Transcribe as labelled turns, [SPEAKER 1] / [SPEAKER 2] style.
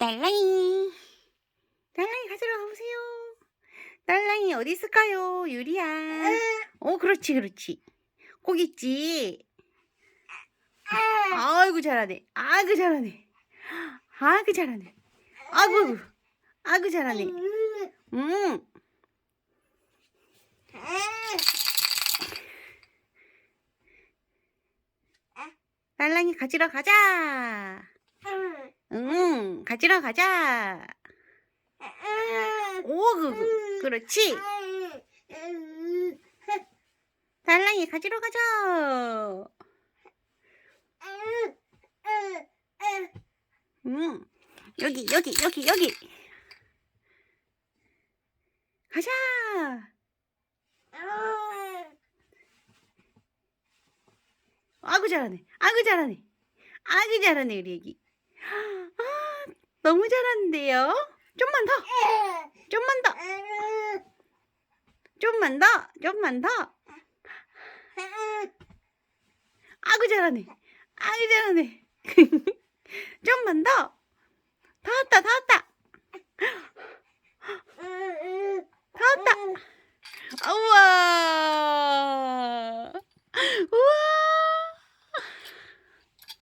[SPEAKER 1] 딸랑이. 딸랑이 가지러 가보세요. 딸랑이 어디 있을까요? 유리야. 어, 그렇지, 그렇지. 거기 있지. 아이고, 잘하네. 아이고, 잘하네. 아이고, 잘하네. 아이고, 아이고, 잘하네. 음. 딸랑이 가지러 가자. 응, 가지러 가자. 오, 그, 그, 그렇지. 딸랑이 가지러 가자. 응, 여기, 여기, 여기, 여기. 가자. 아구 잘하네. 아구 잘하네. 아구 잘하네, 우리 애기. 아, 너무 잘하는데요? 좀만 더. 좀만 더. 좀만 더. 좀만 더. 아구 잘하네. 아구 잘하네. 좀만 더. 다 왔다, 다 왔다.